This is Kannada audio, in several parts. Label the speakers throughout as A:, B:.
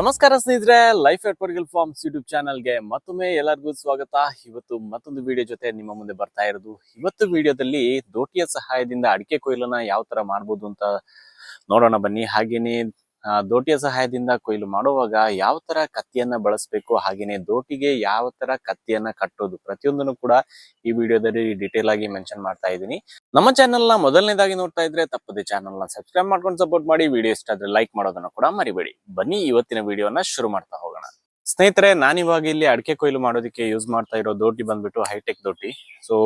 A: ನಮಸ್ಕಾರ ಸ್ನೇಹಿತರೆ ಲೈಫ್ ಎಟ್ ಪರ್ಗಿಲ್ ಫಾರ್ಮ್ಸ್ ಯೂಟ್ಯೂಬ್ ಚಾನಲ್ಗೆ ಮತ್ತೊಮ್ಮೆ ಎಲ್ಲರಿಗೂ ಸ್ವಾಗತ. ಇವತ್ತು ಮತ್ತೊಂದು ವಿಡಿಯೋ ಜೊತೆ ನಿಮ್ಮ ಮುಂದೆ ಬರ್ತಾ ಇರೋದು. ಇವತ್ತು ವಿಡಿಯೋದಲ್ಲಿ ದೋಟಿಯ ಸಹಾಯದಿಂದ ಅಡಿಕೆ ಕೊಯ್ಲನ್ನ ಯಾವ ತರ ಮಾಡ್ಬೋದು ಅಂತ ನೋಡೋಣ ಬನ್ನಿ. ಹಾಗೇನೆ ದೋಟಿಯ ಸಹಾಯದಿಂದ ಕೊಯ್ಲು ಮಾಡುವಾಗ ಯಾವ ತರ ಕತ್ತಿಯನ್ನ ಬಳಸಬೇಕು, ಹಾಗೇನೆ ದೋಟಿಗೆ ಯಾವ ತರ ಕತ್ತಿಯನ್ನ ಕಟ್ಟೋದು ಪ್ರತಿಯೊಂದನ್ನು ಕೂಡ ಈ ವಿಡಿಯೋದಲ್ಲಿ ಡೀಟೇಲ್ ಆಗಿ ಮೆನ್ಷನ್ ಮಾಡ್ತಾ ಇದ್ದೀನಿ. ನಮ್ಮ ಚಾನೆಲ್ನ ಮೊದಲನೇದಾಗಿ ನೋಡ್ತಾ ಇದ್ರೆ ತಪ್ಪದೆ ಚಾನೆಲ್ನ ಸಬ್ಸ್ಕ್ರೈಬ್ ಮಾಡ್ಕೊಂಡು ಸಪೋರ್ಟ್ ಮಾಡಿ. ವಿಡಿಯೋ ಇಷ್ಟ ಆದ್ರೆ ಲೈಕ್ ಮಾಡೋದನ್ನ ಕೂಡ ಮರಿಬೇಡಿ. ಬನ್ನಿ ಇವತ್ತಿನ ವಿಡಿಯೋನ ಶುರು ಮಾಡ್ತಾ ಹೋಗೋಣ. ಸ್ನೇಹಿತರೆ, ನಾನಿವಾಗ ಇಲ್ಲಿ ಅಡಿಕೆ ಕೊಯ್ಲು ಮಾಡೋದಕ್ಕೆ ಯೂಸ್ ಮಾಡ್ತಾ ಇರೋ ದೋಟಿ ಬಂದ್ಬಿಟ್ಟು ಹೈಟೆಕ್ ದೋಟಿ. ಸೊ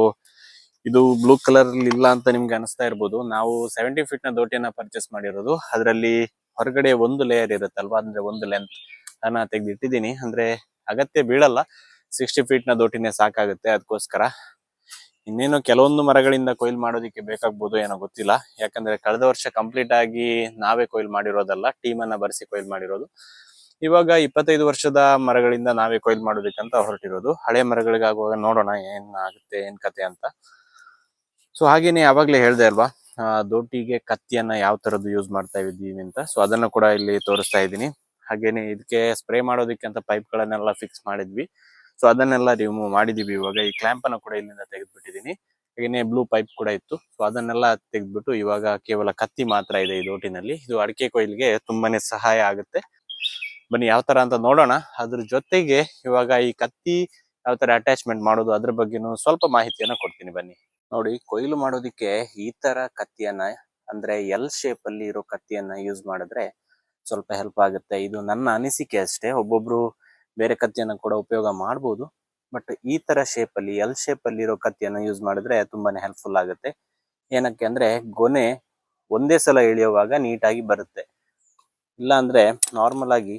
A: ಇದು ಬ್ಲೂ ಕಲರ್ ಇಲ್ಲ ಅಂತ ನಿಮ್ಗೆ ಅನಿಸ್ತಾ ಇರ್ಬೋದು. ನಾವು ಸೆವೆಂಟಿ ಫೀಟ್ನ ದೋಟಿಯನ್ನ ಪರ್ಚೇಸ್ ಮಾಡಿರೋದು. ಅದರಲ್ಲಿ ಹೊರಗಡೆ ಒಂದು ಲೇಯರ್ ಇರುತ್ತಲ್ವಾ? ಅಂದ್ರೆ ಒಂದು ಲೆಂತ್ ನಾನು ತೆಗೆದಿಟ್ಟಿದ್ದೀನಿ. ಅಂದ್ರೆ ಅಗತ್ಯ ಬೀಳಲ್ಲ. ಸಿಕ್ಸ್ಟಿ ಫೀಟ್ನ ದೋಟಿನೇ ಸಾಕಾಗುತ್ತೆ ಅದಕ್ಕೋಸ್ಕರ ಇನ್ನೇನು ಕೆಲವೊಂದು ಮರಗಳಿಂದ ಕೊಯ್ಲು ಮಾಡೋದಕ್ಕೆ ಬೇಕಾಗ್ಬೋದು ಏನೋ ಗೊತ್ತಿಲ್ಲ. ಯಾಕಂದ್ರೆ ಕಳೆದ ವರ್ಷ ಕಂಪ್ಲೀಟ್ ಆಗಿ ನಾವೇ ಕೊಯ್ಲು ಮಾಡಿರೋದಲ್ಲ ಟೀಮ್ ಅನ್ನ ಬರೆಸಿ ಕೊಯ್ಲು ಮಾಡಿರೋದು. ಇವಾಗ ಇಪ್ಪತ್ತೈದು ವರ್ಷದ ಮರಗಳಿಂದ ನಾವೇ ಕೊಯ್ಲು ಮಾಡೋದಕ್ಕಂತ ಹೊರಟಿರೋದು. ಹಳೆ ಮರಗಳಿಗಾಗುವಾಗ ನೋಡೋಣ ಏನ್ ಆಗುತ್ತೆ, ಏನ್ ಕತೆ ಅಂತ. ಸೊ ಹಾಗೇನೆ ಯಾವಾಗ್ಲೇ ಹೇಳ್ದೆ ಅಲ್ವಾ? ದೋಟಿಗೆ ಕತ್ತಿಯನ್ನ ಯಾವ ತರದ್ದು ಯೂಸ್ ಮಾಡ್ತಾ ಇದ್ದೀವಿ ಅಂತ. ಸೊ ಅದನ್ನ ಕೂಡ ಇಲ್ಲಿ ತೋರಿಸ್ತಾ ಇದ್ದೀನಿ. ಹಾಗೇನೆ ಇದಕ್ಕೆ ಸ್ಪ್ರೇ ಮಾಡೋದಕ್ಕೆ ಅಂತ ಪೈಪ್ ಗಳನ್ನೆಲ್ಲ ಫಿಕ್ಸ್ ಮಾಡಿದ್ವಿ. ಸೊ ಅದನ್ನೆಲ್ಲ ರಿಮೂವ್ ಮಾಡಿದೀವಿ ಇವಾಗ. ಈ ಕ್ಲಾಂಪ್ ಅನ್ನು ಕೂಡ ಇಲ್ಲಿಂದ ತೆಗೆದ್ಬಿಟ್ಟಿದೀನಿ ಹಾಗೇನೆ ಬ್ಲೂ ಪೈಪ್ ಕೂಡ ಇತ್ತು. ಸೊ ಅದನ್ನೆಲ್ಲ ತೆಗೆದ್ಬಿಟ್ಟು ಇವಾಗ ಕೇವಲ ಕತ್ತಿ ಮಾತ್ರ ಇದೆ ಈ ದೋಟಿನಲ್ಲಿ. ಇದು ಅಡಿಕೆ ಕೊಯ್ಲಿಗೆ ತುಂಬಾನೇ ಸಹಾಯ ಆಗುತ್ತೆ. ಬನ್ನಿ, ಯಾವ ತರ ಅಂತ ನೋಡೋಣ. ಅದ್ರ ಜೊತೆಗೆ ಇವಾಗ ಈ ಕತ್ತಿ ಯಾವ ತರ ಅಟ್ಯಾಚ್ಮೆಂಟ್ ಮಾಡೋದು ಅದ್ರ ಬಗ್ಗೆನೂ ಸ್ವಲ್ಪ ಮಾಹಿತಿಯನ್ನ ಕೊಡ್ತೀನಿ. ಬನ್ನಿ. ನೋಡಿ ಕೊಯ್ಲು ಮಾಡೋದಿಕ್ಕೆ ಈ ತರ ಕತ್ತಿಯನ್ನ, ಅಂದ್ರೆ ಎಲ್ ಶೇಪ್ ಅಲ್ಲಿ ಇರೋ ಕತ್ತಿಯನ್ನ ಯೂಸ್ ಮಾಡಿದ್ರೆ ಸ್ವಲ್ಪ ಹೆಲ್ಪ್ ಆಗುತ್ತೆ. ಇದು ನನ್ನ ಅನಿಸಿಕೆ ಅಷ್ಟೇ. ಒಬ್ಬೊಬ್ರು ಬೇರೆ ಕತ್ತಿಯನ್ನ ಕೂಡ ಉಪಯೋಗ ಮಾಡ್ಬೋದು. ಬಟ್ ಈ ತರ ಶೇಪ್ ಅಲ್ಲಿ ಎಲ್ ಶೇಪ್ ಅಲ್ಲಿ ಇರೋ ಕತ್ತಿಯನ್ನ ಯೂಸ್ ಮಾಡಿದ್ರೆ ತುಂಬಾನೇ ಹೆಲ್ಪ್ಫುಲ್ ಆಗುತ್ತೆ. ಏನಕ್ಕೆ ಅಂದ್ರೆ ಗೊನೆ ಒಂದೇ ಸಲ ಎಳೆಯುವಾಗ ನೀಟಾಗಿ ಬರುತ್ತೆ. ಇಲ್ಲ ಅಂದ್ರೆ ನಾರ್ಮಲ್ ಆಗಿ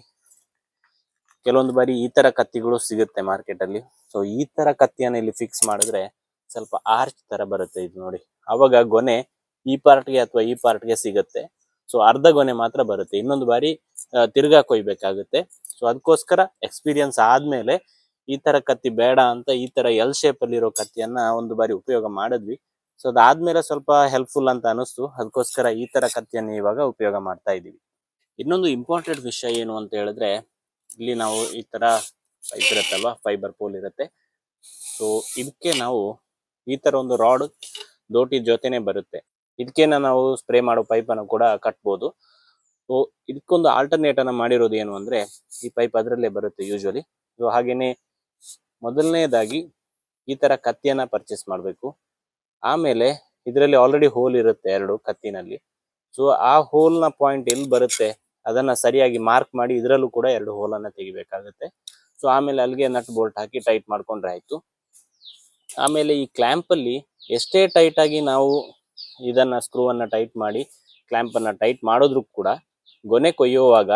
A: ಕೆಲವೊಂದು ಬಾರಿ ಈ ತರ ಕತ್ತಿಗಳು ಸಿಗುತ್ತೆ ಮಾರ್ಕೆಟ್ ಅಲ್ಲಿ. ಸೊ ಈ ತರ ಕತ್ತಿಯನ್ನ ಇಲ್ಲಿ ಫಿಕ್ಸ್ ಮಾಡಿದ್ರೆ ಸ್ವಲ್ಪ ಆರ್ಚ್ ತರ ಬರುತ್ತೆ ಇದು ನೋಡಿ. ಅವಾಗ ಗೊನೆ ಈ ಪಾರ್ಟ್ಗೆ ಅಥವಾ ಈ ಪಾರ್ಟ್ಗೆ ಸಿಗುತ್ತೆ. ಸೊ ಅರ್ಧ ಗೊನೆ ಮಾತ್ರ ಬರುತ್ತೆ. ಇನ್ನೊಂದು ಬಾರಿ ತಿರ್ಗಾ ಕೊಯ್ಬೇಕಾಗುತ್ತೆ. ಸೊ ಅದಕ್ಕೋಸ್ಕರ ಎಕ್ಸ್ಪೀರಿಯನ್ಸ್ ಆದ್ಮೇಲೆ ಈ ತರ ಕತ್ತಿ ಬೇಡ ಅಂತ ಈ ತರ ಎಲ್ ಶೇಪ್ ಅಲ್ಲಿ ಇರೋ ಕತ್ತಿಯನ್ನ ಒಂದು ಬಾರಿ ಉಪಯೋಗ ಮಾಡಿದ್ವಿ. ಸೊ ಅದಾದ್ಮೇಲೆ ಸ್ವಲ್ಪ ಹೆಲ್ಪ್ಫುಲ್ ಅಂತ ಅನಿಸ್ತು. ಅದಕ್ಕೋಸ್ಕರ ಈ ತರ ಕತ್ತಿಯನ್ನ ಇವಾಗ ಉಪಯೋಗ ಮಾಡ್ತಾ ಇದೀವಿ ಇನ್ನೊಂದು ಇಂಪಾರ್ಟೆಂಟ್ ವಿಷಯ ಏನು ಅಂತ ಹೇಳಿದ್ರೆ, ಇಲ್ಲಿ ನಾವು ಈ ತರ ಇದಿರತ್ತಲ್ವಾ? ಫೈಬರ್ ಪೋಲ್ ಇರುತ್ತೆ. ಸೊ ಇದಕ್ಕೆ ನಾವು ಈ ತರ ಒಂದು ರಾಡ್ ದೋಟಿ ಜೊತೆನೆ ಬರುತ್ತೆ. ಇದಕ್ಕೇನ ನಾವು ಸ್ಪ್ರೇ ಮಾಡೋ ಪೈಪ್ ಅನ್ನು ಕೂಡ ಕಟ್ಬೋದು. ಸೊ ಇದಕ್ಕೊಂದು ಆಲ್ಟರ್ನೇಟ್ ಅನ್ನ ಮಾಡಿರೋದು ಏನು ಅಂದ್ರೆ, ಈ ಪೈಪ್ ಅದರಲ್ಲೇ ಬರುತ್ತೆ ಯೂಶುವಲಿ ಸೊ ಹಾಗೇನೆ ಮೊದಲನೇದಾಗಿ ಈ ತರ ಕತ್ತಿಯನ್ನ ಪರ್ಚೇಸ್ ಮಾಡಬೇಕು. ಆಮೇಲೆ ಇದರಲ್ಲಿ ಆಲ್ರೆಡಿ ಹೋಲ್ ಇರುತ್ತೆ ಎರಡು ಕತ್ತಿನಲ್ಲಿ. ಸೊ ಆ ಹೋಲ್ನ ಪಾಯಿಂಟ್ ಎಲ್ಲಿ ಬರುತ್ತೆ, ಅದನ್ನ ಸರಿಯಾಗಿ ಮಾರ್ಕ್ ಮಾಡಿ ಇದರಲ್ಲೂ ಕೂಡ ಎರಡು ಹೋಲನ್ನ ತೆಗಿಬೇಕಾಗುತ್ತೆ. ಸೊ ಆಮೇಲೆ ಅಲ್ಲಿಗೆ ನಟ್ ಬೋಲ್ಟ್ ಹಾಕಿ ಟೈಟ್ ಮಾಡ್ಕೊಂಡ್ರೆ ಆಯ್ತು. ಆಮೇಲೆ ಈ ಕ್ಲ್ಯಾಂಪಲ್ಲಿ ಎಷ್ಟೇ ಟೈಟ್ ಆಗಿ ನಾವು ಇದನ್ನ ಸ್ಕ್ರೂ ಅನ್ನ ಟೈಟ್ ಮಾಡಿ ಕ್ಲ್ಯಾಂಪ್ ಅನ್ನ ಟೈಟ್ ಮಾಡಿದ್ರು ಕೂಡ ಗೊನೆ ಕೊಯ್ಯುವಾಗ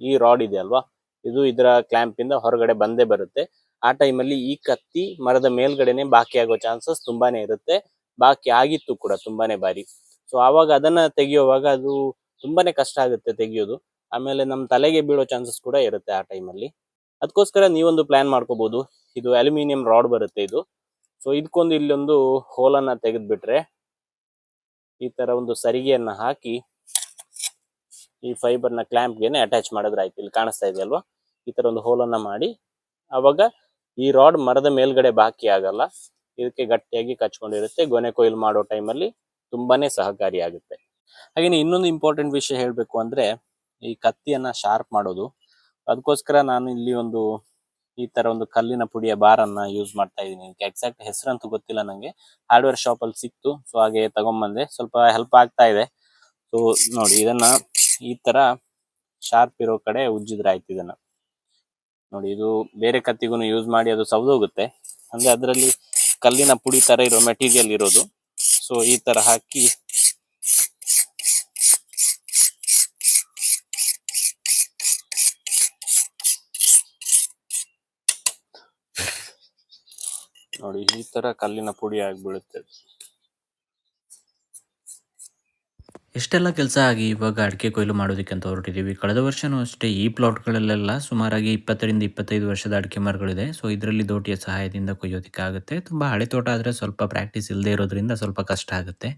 A: ಈ ರಾಡ್ ಇದೆ ಅಲ್ವಾ? ಇದು ಇದರ ಕ್ಲ್ಯಾಂಪ್ ಇಂದ ಹೊರಗಡೆ ಬಂದೇ ಬರುತ್ತೆ. ಆ ಟೈಮಲ್ಲಿ ಈ ಕತ್ತಿ ಮರದ ಮೇಲ್ಗಡೆನೆ ಬಾಕಿ ಆಗೋ ಚಾನ್ಸಸ್ ತುಂಬಾನೇ ಇರುತ್ತೆ. ಬಾಕಿ ಆಗಿತ್ತು ಕೂಡ ತುಂಬಾನೇ ಬಾರಿ. ಸೊ ಆವಾಗ ಅದನ್ನ ತೆಗೆಯುವಾಗ ಅದು ತುಂಬಾನೇ ಕಷ್ಟ ಆಗುತ್ತೆ ತೆಗೆಯೋದು. ಆಮೇಲೆ ನಮ್ಮ ತಲೆಗೆ ಬೀಳೋ ಚಾನ್ಸಸ್ ಕೂಡ ಇರುತ್ತೆ ಆ ಟೈಮಲ್ಲಿ ಅದಕ್ಕೋಸ್ಕರ ನೀವೊಂದು ಪ್ಲಾನ್ ಮಾಡ್ಕೋಬಹುದು ಇದು ಅಲ್ಯೂಮಿನಿಯಂ ರಾಡ್ ಬರುತ್ತೆ ಇದು. ಸೊ ಇದಕ್ಕೊಂದು ಇಲ್ಲೊಂದು ಹೋಲನ್ನ ತೆಗೆದ್ಬಿಟ್ರೆ ಈ ತರ ಒಂದು ಸರಿಗೆಯನ್ನ ಹಾಕಿ ಈ ಫೈಬರ್ನ ಕ್ಲ್ಯಾಂಪ್ಗೆನೆ ಅಟ್ಯಾಚ್ ಮಾಡಿದ್ರೆ ಆಯ್ತು. ಇಲ್ಲಿ ಕಾಣಿಸ್ತಾ ಇದೆ ಅಲ್ವಾ? ಈ ತರ ಒಂದು ಹೋಲನ್ನ ಮಾಡಿ ಅವಾಗ ಈ ರಾಡ್ ಮರದ ಮೇಲ್ಗಡೆ ಬಾಕಿ ಆಗಲ್ಲ. ಇದಕ್ಕೆ ಗಟ್ಟಿಯಾಗಿ ಕಚ್ಕೊಂಡಿರುತ್ತೆ. ಗೊನೆ ಕೊಯ್ಲು ಮಾಡೋ ಟೈಮಲ್ಲಿ ತುಂಬಾನೇ ಸಹಕಾರಿಯಾಗುತ್ತೆ ಹಾಗೇನೆ ಇನ್ನೊಂದು ಇಂಪಾರ್ಟೆಂಟ್ ವಿಷಯ ಹೇಳ್ಬೇಕು ಅಂದ್ರೆ ಈ ಕತ್ತಿಯನ್ನ ಶಾರ್ಪ್ ಮಾಡೋದು. ಅದಕ್ಕೋಸ್ಕರ ನಾನು ಇಲ್ಲಿ ಒಂದು ಈ ತರ ಒಂದು ಕಲ್ಲಿನ ಪುಡಿಯ ಬಾರ್ ಅನ್ನ ಯೂಸ್ ಮಾಡ್ತಾ ಇದೀನಿ ಎಕ್ಸಾಕ್ಟ್ ಹೆಸರಂತೂ ಗೊತ್ತಿಲ್ಲ ನಂಗೆ. ಹಾರ್ಡ್ವೇರ್ ಶಾಪ್ ಅಲ್ಲಿ ಸಿಕ್ತು. ಸೊ ಹಾಗೆ ತಗೊಂಬಂದೆ. ಸ್ವಲ್ಪ ಹೆಲ್ಪ್ ಆಗ್ತಾ ಇದೆ. ಸೊ ನೋಡಿ, ಇದನ್ನ ಈ ತರ ಶಾರ್ಪ್ ಇರೋ ಕಡೆ ಉಜ್ಜಿದ್ರೆ ಆಯ್ತು ಇದನ್ನ. ನೋಡಿ, ಇದು ಬೇರೆ ಕತ್ತಿಗೂ ಯೂಸ್ ಮಾಡಿ ಅದು ಸೌದೋಗುತ್ತೆ ಅಂದ್ರೆ ಅದರಲ್ಲಿ ಕಲ್ಲಿನ ಪುಡಿ ತರ ಇರೋ ಮೆಟೀರಿಯಲ್ ಇರೋದು. ಸೊ ಈ ತರ ಹಾಕಿ ನೋಡಿ, ಈ ತರ ಕಲ್ಲಿನ ಪುಡಿ ಆಗ್ಬಿಡುತ್ತೆ.
B: ಎಷ್ಟೆಲ್ಲ ಕೆಲಸ ಆಗಿ ಇವಾಗ ಅಡಿಕೆ ಕೊಯ್ಲು ಮಾಡೋದಕ್ಕೆ ಅಂತ ಹೊರಟಿದ್ದೀವಿ ಕಳೆದ ವರ್ಷನೂ ಅಷ್ಟೇ ಈ ಪ್ಲಾಟ್ಗಳಲ್ಲೆಲ್ಲ ಸುಮಾರಾಗಿ ಇಪ್ಪತ್ತರಿಂದ ಇಪ್ಪತ್ತೈದು ವರ್ಷದ ಅಡಿಕೆ ಮರಗಳಿದೆ. ಸೊ ಇದರಲ್ಲಿ ದೋಟಿಯ ಸಹಾಯದಿಂದ ಕೊಯ್ಯೋದಕ್ಕೆ ಆಗುತ್ತೆ. ತುಂಬ ಹಳೆ ತೋಟ ಆದರೆ ಸ್ವಲ್ಪ ಪ್ರಾಕ್ಟೀಸ್ ಇಲ್ಲದೆ ಇರೋದ್ರಿಂದ ಸ್ವಲ್ಪ ಕಷ್ಟ ಆಗುತ್ತೆ.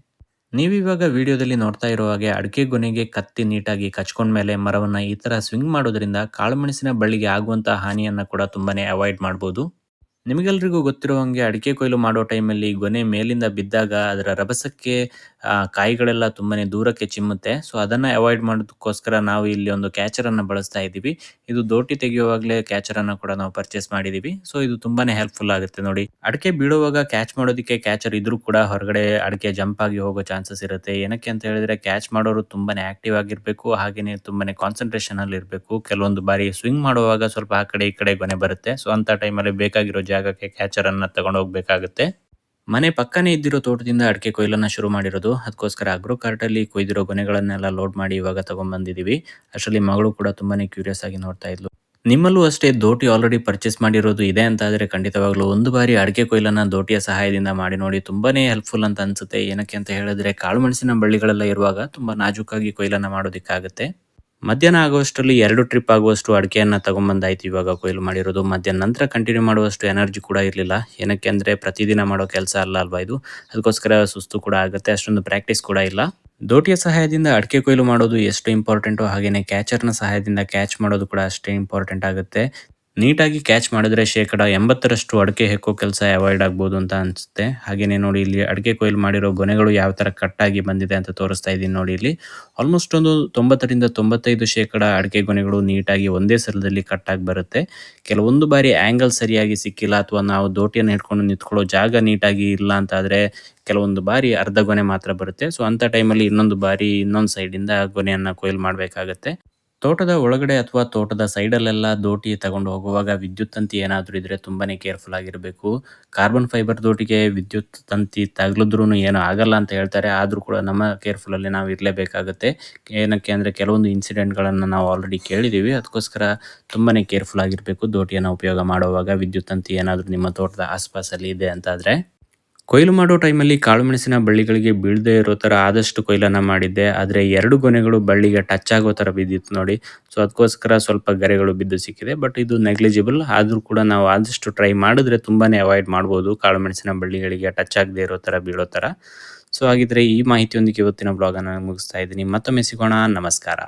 B: ನೀವಿವಾಗ ವಿಡಿಯೋದಲ್ಲಿ ನೋಡ್ತಾ ಇರೋ ಹಾಗೆ ಅಡಿಕೆ ಗೊನೆಗೆ ಕತ್ತಿ ನೀಟಾಗಿ ಕಚ್ಕೊಂಡ್ಮೇಲೆ ಮರವನ್ನ ಈ ತರ ಸ್ವಿಂಗ್ ಮಾಡೋದ್ರಿಂದ ಕಾಳುಮೆಣಸಿನ ಬಳ್ಳಿಗೆ ಆಗುವಂಥ ಹಾನಿಯನ್ನ ಕೂಡ ತುಂಬಾನೇ ಅವಾಯ್ಡ್ ಮಾಡ್ಬೋದು. ನಿಮಗೆಲ್ರಿಗೂ ಗೊತ್ತಿರೋ ಹಾಗೆ ಅಡಿಕೆ ಕೊಯ್ಲು ಮಾಡೋ ಟೈಮಲ್ಲಿ ಗೊನೆ ಮೇಲಿಂದ ಬಿದ್ದಾಗ ಅದರ ರಭಸಕ್ಕೆ ಕಾಯಿಗಳೆಲ್ಲ ತುಂಬಾನೇ ದೂರಕ್ಕೆ ಚಿಮ್ಮುತ್ತೆ. ಸೊ, ಅದನ್ನ ಅವಾಯ್ಡ್ ಮಾಡೋದಕ್ಕೋಸ್ಕರ ನಾವು ಇಲ್ಲಿ ಒಂದು ಕ್ಯಾಚರ್ ಅನ್ನ ಬಳಸ್ತಾ ಇದ್ದೀವಿ. ಇದು ದೋಟಿ ತೆಗೆಯುವಾಗಲೇ ಕ್ಯಾಚರ್ ಅನ್ನ ಕೂಡ ನಾವು ಪರ್ಚೇಸ್ ಮಾಡಿದೀವಿ ಸೊ, ಇದು ತುಂಬಾನೇ ಹೆಲ್ಪ್ಫುಲ್ ಆಗುತ್ತೆ ನೋಡಿ. ಅಡಿಕೆ ಬೀಳುವಾಗ ಕ್ಯಾಚ್ ಮಾಡೋದಕ್ಕೆ ಕ್ಯಾಚರ್ ಇದ್ರೂ ಕೂಡ ಹೊರಗಡೆ ಅಡಿಕೆ ಜಂಪ್ ಆಗಿ ಹೋಗೋ ಚಾನ್ಸಸ್ ಇರುತ್ತೆ. ಏನಕ್ಕೆ ಅಂತ ಹೇಳಿದ್ರೆ ಕ್ಯಾಚ್ ಮಾಡೋರು ತುಂಬಾನೇ ಆಕ್ಟಿವ್ ಆಗಿರಬೇಕು. ಹಾಗೆಯೇ ತುಂಬಾನೇ ಕಾನ್ಸಂಟ್ರೇಷನ್ ಅಲ್ಲಿ ಇರಬೇಕು ಕೆಲವೊಂದು ಬಾರಿ ಸ್ವಿಂಗ್ ಮಾಡುವಾಗ ಸ್ವಲ್ಪ ಆ ಕಡೆ ಈ ಕಡೆ ಗೊನೆ ಬರುತ್ತೆ. ಸೊ, ಅಂತ ಟೈಮಲ್ಲಿ ಬೇಕಾಗಿರೋ ಜಾಗಕ್ಕೆ ಕ್ಯಾಚರ್ ಅನ್ನ ತಗೊಂಡು ಹೋಗ್ಬೇಕಾಗುತ್ತೆ. ಮನೆ ಪಕ್ಕನೇ ಇದ್ದಿರೋ ತೋಟದಿಂದ ಅಡಿಕೆ ಕೊಯ್ಲನ್ನ ಶುರು ಮಾಡಿರೋದು. ಅದಕ್ಕೋಸ್ಕರ ಅಗ್ರೋ ಕಾರ್ಟಲ್ಲಿ ಕೊಯ್ದಿರೋ ಗೊನೆಗಳನ್ನೆಲ್ಲ ಲೋಡ್ ಮಾಡಿ ಇವಾಗ ತಗೊಂಡ್ಬಂದಿದ್ದೀವಿ ಅಷ್ಟರಲ್ಲಿ ಮಗಳು ಕೂಡ ತುಂಬಾನೇ ಕ್ಯೂರಿಯಸ್ ಆಗಿ ನೋಡ್ತಾ ಇದ್ಲು. ನಿಮ್ಮಲ್ಲೂ ಅಷ್ಟೇ ದೋಟಿ ಆಲ್ರೆಡಿ ಪರ್ಚೇಸ್ ಮಾಡಿರೋದು ಇದೆ ಅಂತ ಆದರೆ ಖಂಡಿತವಾಗ್ಲೂ ಒಂದು ಬಾರಿ ಅಡಿಕೆ ಕೊಯ್ಲನ್ನ ದೋಟಿಯ ಸಹಾಯದಿಂದ ಮಾಡಿ ನೋಡಿ ತುಂಬಾನೇ ಹೆಲ್ಪ್ಫುಲ್ ಅಂತ ಅನ್ಸುತ್ತೆ. ಏನಕ್ಕೆ ಅಂತ ಹೇಳಿದ್ರೆ ಕಾಳುಮೆಣಸಿನ ಬಳ್ಳಿಗಳೆಲ್ಲ ಇರುವಾಗ ತುಂಬಾ ನಾಜೂಕಾಗಿ ಕೊಯ್ಲನ್ನ ಮಾಡೋದಕ್ಕಾಗುತ್ತೆ. ಮಧ್ಯಾಹ್ನ ಆಗುವಷ್ಟರಲ್ಲಿ ಎರಡು ಟ್ರಿಪ್ ಆಗುವಷ್ಟು ಅಡಿಕೆಯನ್ನು ತಗೊಂಬಂದಾಯ್ತು ಇವಾಗ ಕೊಯ್ಲು ಮಾಡಿರೋದು. ಮಧ್ಯಾಹ್ನ ನಂತರ ಕಂಟಿನ್ಯೂ ಮಾಡುವಷ್ಟು ಎನರ್ಜಿ ಕೂಡ ಇರಲಿಲ್ಲ. ಏನಕ್ಕೆ ಅಂದರೆ ಪ್ರತಿದಿನ ಮಾಡೋ ಕೆಲಸ ಅಲ್ಲ ಅಲ್ವಾ ಇದು? ಅದಕ್ಕೋಸ್ಕರ ಸುಸ್ತು ಕೂಡ ಆಗುತ್ತೆ, ಅಷ್ಟೊಂದು ಪ್ರಾಕ್ಟೀಸ್ ಕೂಡ ಇಲ್ಲ. ದೋಟಿಯ ಸಹಾಯದಿಂದ ಅಡಿಕೆ ಕೊಯ್ಲು ಮಾಡೋದು ಎಷ್ಟು ಇಂಪಾರ್ಟೆಂಟು ಹಾಗೆಯೇ ಕ್ಯಾಚರ್ನ ಸಹಾಯದಿಂದ ಕ್ಯಾಚ್ ಮಾಡೋದು ಕೂಡ ಅಷ್ಟೇ ಇಂಪಾರ್ಟೆಂಟ್ ಆಗುತ್ತೆ. ನೀಟಾಗಿ ಕ್ಯಾಚ್ ಮಾಡಿದ್ರೆ ಶೇಕಡ ಎಂಬತ್ತರಷ್ಟು ಅಡಿಕೆ ಹೆಕ್ಕೋ ಕೆಲಸ ಅವಾಯ್ಡ್ ಆಗ್ಬೋದು ಅಂತ ಅನಿಸುತ್ತೆ. ಹಾಗೆಯೇ ನೋಡಿ ಇಲ್ಲಿ ಅಡಿಕೆ ಕೊಯ್ಲು ಮಾಡಿರೋ ಗೊನೆಗಳು ಯಾವ ಥರ ಕಟ್ಟಾಗಿ ಬಂದಿದೆ ಅಂತ ತೋರಿಸ್ತಾ ಇದ್ದೀನಿ ನೋಡಿ ಇಲ್ಲಿ. ಆಲ್ಮೋಸ್ಟ್ ಒಂದು ತೊಂಬತ್ತರಿಂದ ತೊಂಬತ್ತೈದು ಶೇಕಡ ಅಡಿಕೆ ಗೊನೆಗಳು ನೀಟಾಗಿ ಒಂದೇ ಸಲದಲ್ಲಿ ಕಟ್ಟಾಗಿ ಬರುತ್ತೆ. ಕೆಲವೊಂದು ಬಾರಿ ಆ್ಯಂಗಲ್ ಸರಿಯಾಗಿ ಸಿಕ್ಕಿಲ್ಲ ಅಥವಾ ನಾವು ದೋಟಿಯನ್ನು ಹಿಡ್ಕೊಂಡು ನಿಂತ್ಕೊಳ್ಳೋ ಜಾಗ ನೀಟಾಗಿ ಇಲ್ಲ ಅಂತ ಆದರೆ ಕೆಲವೊಂದು ಬಾರಿ ಅರ್ಧ ಗೊನೆ ಮಾತ್ರ ಬರುತ್ತೆ. ಸೊ ಅಂಥ ಟೈಮಲ್ಲಿ ಇನ್ನೊಂದು ಬಾರಿ ಇನ್ನೊಂದು ಸೈಡಿಂದ ಗೊನೆಯನ್ನು ಕೊಯ್ಲು ಮಾಡಬೇಕಾಗತ್ತೆ. ತೋಟದ ಒಳಗಡೆ ಅಥವಾ ತೋಟದ ಸೈಡಲ್ಲೆಲ್ಲ ದೋಟಿ ತಗೊಂಡು ಹೋಗುವಾಗ ವಿದ್ಯುತ್ ತಂತಿ ಏನಾದರೂ ಇದ್ರೆ ತುಂಬಾನೇ ಕೇರ್ಫುಲ್ ಆಗಿರಬೇಕು. ಕಾರ್ಬನ್ ಫೈಬರ್ ದೋಟಿಗೆ ವಿದ್ಯುತ್ ತಂತಿ ತಗಲಿದ್ರೂ ಏನೂ ಆಗಲ್ಲ ಅಂತ ಹೇಳ್ತಾರೆ. ಆದರೂ ಕೂಡ ನಮ್ಮ ಕೇರ್ಫುಲ್ಲಲ್ಲಿ ನಾವು ಇರಲೇಬೇಕಾಗುತ್ತೆ. ಏನಕ್ಕೆ ಅಂದರೆ ಕೆಲವೊಂದು ಇನ್ಸಿಡೆಂಟ್ಗಳನ್ನು ನಾವು ಆಲ್ರೆಡಿ ಕೇಳಿದ್ದೀವಿ ಅದಕ್ಕೋಸ್ಕರ ತುಂಬಾನೇ ಕೇರ್ಫುಲ್ ಆಗಿರಬೇಕು ದೋಟಿಯನ್ನು ಉಪಯೋಗ ಮಾಡುವಾಗ ವಿದ್ಯುತ್ ತಂತಿ ಏನಾದರೂ ನಿಮ್ಮ ತೋಟದ ಆಸ್ಪಾಸಲ್ಲಿ ಇದೆ ಅಂತಾದರೆ. ಕೊಯ್ಲು ಮಾಡೋ ಟೈಮಲ್ಲಿ ಕಾಳುಮೆಣಸಿನ ಬಳ್ಳಿಗಳಿಗೆ ಬೀಳದೆ ಇರೋ ಥರ ಆದಷ್ಟು ಕೊಯ್ಲನ್ನು ಮಾಡಿದ್ದೆ. ಆದರೆ ಎರಡು ಗೊನೆಗಳು ಬಳ್ಳಿಗೆ ಟಚ್ ಆಗೋ ಥರ ಬಿದ್ದಿತ್ತು ನೋಡಿ. ಸೊ ಅದಕ್ಕೋಸ್ಕರ ಸ್ವಲ್ಪ ಗರೆಗಳು ಬಿದ್ದು ಸಿಕ್ಕಿದೆ. ಬಟ್ ಇದು ನೆಗ್ಲಿಜಿಬಲ್ ಆದರೂ ಕೂಡ ನಾವು ಆದಷ್ಟು ಟ್ರೈ ಮಾಡಿದ್ರೆ ತುಂಬಾ ಅವಾಯ್ಡ್ ಮಾಡ್ಬೋದು. ಕಾಳುಮೆಣಸಿನ ಬಳ್ಳಿಗಳಿಗೆ ಟಚ್ ಆಗದೆ ಇರೋ ಥರ ಬೀಳೋ ಥರ. ಸೊ ಹಾಗಿದ್ರೆ ಈ ಮಾಹಿತಿಯೊಂದಿಗೆ ಇವತ್ತಿನ ಬ್ಲಾಗನ್ನು ಮುಗಿಸ್ತಾ ಇದ್ದೀನಿ. ಮತ್ತೊಮ್ಮೆ ಸಿಗೋಣ. ನಮಸ್ಕಾರ.